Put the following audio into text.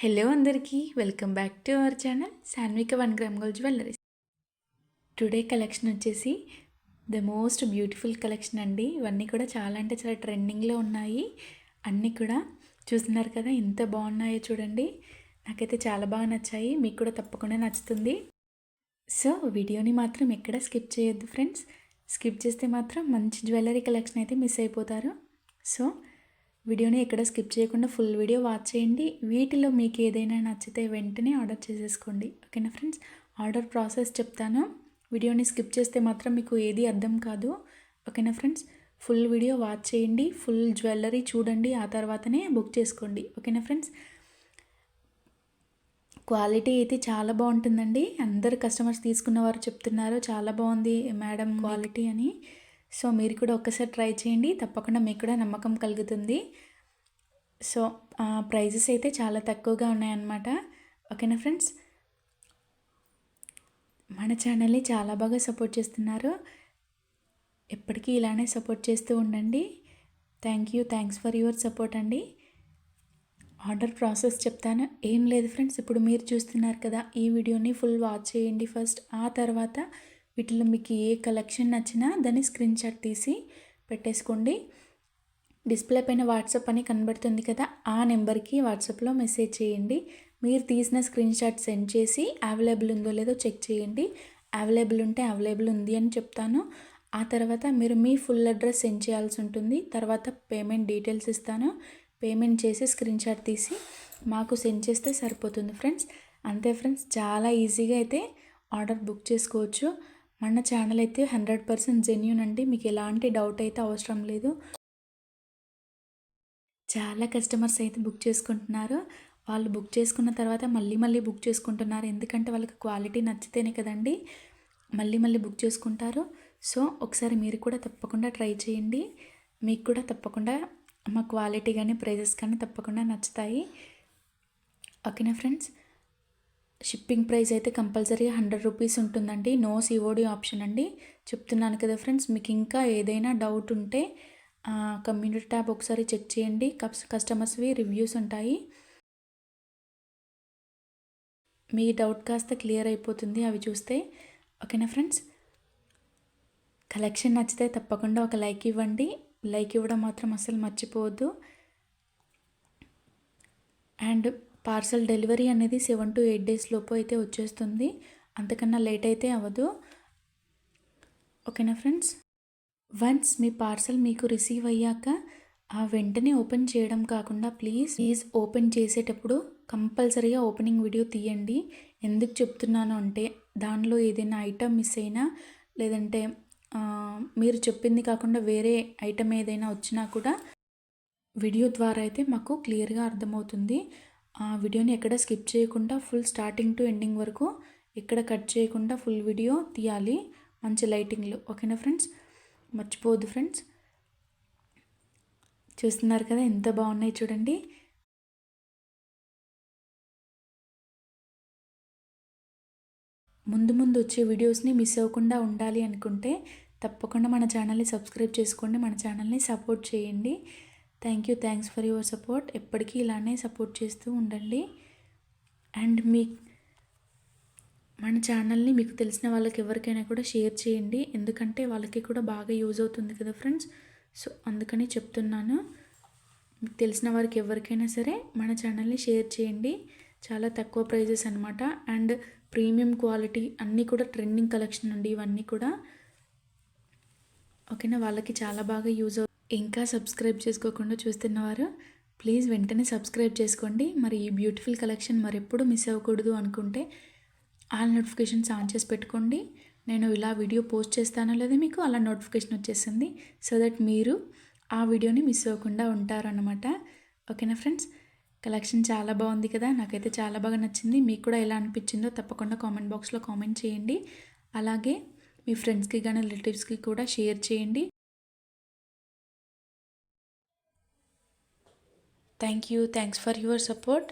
Hello అందరికీ welcome back to our channel Sanvika one gram gold jewelleries today collection వచ్చేసి the most beautiful collection అండి. ఇవన్నీ కూడా చాలా అంటే చాలా ట్రెండింగ్లో ఉన్నాయి. అన్నీ కూడా చూస్తున్నారు కదా ఎంత బాగున్నాయో చూడండి. నాకైతే చాలా బాగా నచ్చాయి మీకు కూడా తప్పకుండా నచ్చుతుంది. సో వీడియోని మాత్రం ఎక్కడ స్కిప్ చేయొద్దు ఫ్రెండ్స్ స్కిప్ చేస్తే మాత్రం మంచి జ్యువెలరీ కలెక్షన్ అయితే మిస్ అయిపోతారు. సో వీడియోని ఎక్కడ స్కిప్ చేయకుండా ఫుల్ వీడియో వాచ్ చేయండి. వీటిలో మీకు ఏదైనా నచ్చితే వెంటనే ఆర్డర్ చేసేసుకోండి. ఓకేనా ఫ్రెండ్స్? ఆర్డర్ ప్రాసెస్ చెప్తాను. వీడియోని స్కిప్ చేస్తే మాత్రం మీకు ఏది అర్థం కాదు. ఓకేనా ఫ్రెండ్స్? ఫుల్ వీడియో వాచ్ చేయండి. ఫుల్ జ్యువెలరీ చూడండి. ఆ తర్వాతనే బుక్ చేసుకోండి. ఓకేనా ఫ్రెండ్స్? క్వాలిటీ అయితే చాలా బాగుంటుందండి. అందరు కస్టమర్స్ తీసుకున్న వారు చెప్తున్నారు. చాలా బాగుంది మేడం క్వాలిటీ అని. సో మీరు కూడా ఒక్కసారి ట్రై చేయండి. తప్పకుండా మీకు కూడా నమ్మకం కలుగుతుంది. సో ప్రైజెస్ అయితే చాలా తక్కువగా ఉన్నాయన్నమాట. ఓకేనా ఫ్రెండ్స్? మన ఛానల్ని చాలా బాగా సపోర్ట్ చేస్తున్నారు. ఎప్పటికీ ఇలానే సపోర్ట్ చేస్తూ ఉండండి. Thank you. Thanks for your support అండి. ఆర్డర్ ప్రాసెస్ చెప్తాను. ఏం లేదు ఫ్రెండ్స్ ఇప్పుడు మీరు చూస్తున్నారు కదా ఈ వీడియోని ఫుల్ వాచ్ చేయండి ఫస్ట్. ఆ తర్వాత వీటిలో మీకు ఏ కలెక్షన్ నచ్చినా దాన్ని స్క్రీన్ షాట్ తీసి పెట్టేసుకోండి. డిస్ప్లే పైన వాట్సాప్ అని కనబడుతుంది కదా ఆ నెంబర్కి వాట్సాప్లో మెసేజ్ చేయండి. మీరు తీసిన స్క్రీన్ షాట్ సెండ్ చేసి అవైలబుల్ ఉందో లేదో చెక్ చేయండి. అవైలబుల్ ఉంటే అవైలబుల్ ఉంది అని చెప్తాను. ఆ తర్వాత మీరు మీ ఫుల్ అడ్రస్ సెండ్ చేయాల్సి ఉంటుంది. తర్వాత పేమెంట్ డీటెయిల్స్ ఇస్తాను. పేమెంట్ చేసి స్క్రీన్ షాట్ తీసి మాకు సెండ్ చేస్తే సరిపోతుంది ఫ్రెండ్స్. అంతే ఫ్రెండ్స్ చాలా ఈజీగా అయితే ఆర్డర్ బుక్ చేసుకోవచ్చు. మన ఛానల్ అయితే హండ్రెడ్ పర్సెంట్ జెన్యున్ అండి. మీకు ఎలాంటి డౌట్ అయితే అవసరం లేదు. చాలా కస్టమర్స్ అయితే బుక్ చేసుకుంటున్నారు. వాళ్ళు బుక్ చేసుకున్న తర్వాత మళ్ళీ మళ్ళీ బుక్ చేసుకుంటున్నారు. ఎందుకంటే వాళ్ళకి క్వాలిటీ నచ్చితేనే కదండి. మళ్ళీ మళ్ళీ బుక్ చేసుకుంటారు. సో ఒకసారి మీరు కూడా తప్పకుండా ట్రై చేయండి. మీకు కూడా తప్పకుండా మా క్వాలిటీ కానీ ప్రైజెస్ కానీ తప్పకుండా నచ్చుతాయి. ఓకేనా ఫ్రెండ్స్ షిప్పింగ్ ప్రైస్ అయితే కంపల్సరీగా హండ్రెడ్ రూపీస్ ఉంటుందండి. నో సిఓడి ఆప్షన్ అండి. చెప్తున్నాను కదా ఫ్రెండ్స్ మీకు ఇంకా ఏదైనా డౌట్ ఉంటే కమ్యూనిటీ ట్యాబ్ ఒకసారి చెక్ చేయండి. కస్టమర్స్వి రివ్యూస్ ఉంటాయి. మీ డౌట్ కాస్త క్లియర్ అయిపోతుంది అవి చూస్తే. ఓకేనా ఫ్రెండ్స్? కలెక్షన్ నచ్చితే తప్పకుండా ఒక లైక్ ఇవ్వండి. లైక్ ఇవ్వడం మాత్రం అసలు మర్చిపోవద్దు. అండ్ పార్సల్ డెలివరీ అనేది సెవెన్ టు ఎయిట్ డేస్ లోపు అయితే వచ్చేస్తుంది. అంతకన్నా లేట్ అయితే అవ్వదు. ఓకేనా ఫ్రెండ్స్? వన్స్ మీ పార్సల్ మీకు రిసీవ్ అయ్యాక ఆ వెంటనే ఓపెన్ చేయడం కాకుండా ప్లీజ్ ప్లీజ్ ఓపెన్ చేసేటప్పుడు కంపల్సరీగా ఓపెనింగ్ వీడియో తీయండి. ఎందుకు చెప్తున్నాను అంటే దానిలో ఏదైనా ఐటమ్ మిస్ అయినా లేదంటే మీరు చెప్పింది కాకుండా వేరే ఐటమ్ ఏదైనా వచ్చినా కూడా వీడియో ద్వారా అయితే మాకు క్లియర్గా అర్థమవుతుంది. ఆ వీడియోని ఎక్కడ స్కిప్ చేయకుండా ఫుల్ స్టార్టింగ్ టు ఎండింగ్ వరకు ఎక్కడ కట్ చేయకుండా ఫుల్ వీడియో తీయాలి. మంచి లైటింగ్లో. ఓకేనా ఫ్రెండ్స్? మర్చిపోవద్దు ఫ్రెండ్స్. చూస్తున్నారు కదా ఎంత బాగున్నాయి చూడండి. ముందు ముందు వచ్చే వీడియోస్ని మిస్ అవ్వకుండా ఉండాలి అనుకుంటే తప్పకుండా మన ఛానల్ని సబ్స్క్రైబ్ చేసుకోండి. మన ఛానల్ని సపోర్ట్ చేయండి. Thank you thanks for your support ఎప్పటికీ ఇలానే సపోర్ట్ చేస్తూ ఉండండి. అండ్ మీ మన ఛానల్ని మీకు తెలిసిన వాళ్ళకి ఎవరికైనా కూడా షేర్ చేయండి. ఎందుకంటే వాళ్ళకి కూడా బాగా యూజ్ అవుతుంది కదా ఫ్రెండ్స్ సో అందుకని చెప్తున్నాను. మీకు తెలిసిన వారికి ఎవరికైనా సరే మన ఛానల్ని షేర్ చేయండి. చాలా తక్కువ ప్రైజెస్ అనమాట అండ్ ప్రీమియం క్వాలిటీ అన్నీ కూడా ట్రెండింగ్ కలెక్షన్ అండి ఇవన్నీ కూడా. ఓకేనా వాళ్ళకి చాలా బాగా యూజ్ అవుతుంది ఇంకా సబ్స్క్రైబ్ చేసుకోకుండా చూస్తున్నవారు ప్లీజ్ వెంటనే సబ్స్క్రైబ్ చేసుకోండి. మరి ఈ బ్యూటిఫుల్ కలెక్షన్ మరి ఎప్పుడు మిస్ అవ్వకూడదు అనుకుంటే ఆల్ నోటిఫికేషన్స్ ఆన్ చేసి పెట్టుకోండి. నేను ఇలా వీడియో పోస్ట్ చేస్తానో లేదా మీకు అలా నోటిఫికేషన్ వచ్చేసింది సో దట్ మీరు ఆ వీడియోని మిస్ అవ్వకుండా ఉంటారన్నమాట. ఓకేనా ఫ్రెండ్స్? కలెక్షన్ చాలా బాగుంది కదా నాకైతే చాలా బాగా నచ్చింది. మీకు కూడా ఎలా అనిపించిందో తప్పకుండా కామెంట్ బాక్స్లో కామెంట్ చేయండి. అలాగే మీ ఫ్రెండ్స్కి కానీ రిలేటివ్స్కి కూడా షేర్ చేయండి. Thank you thanks for your support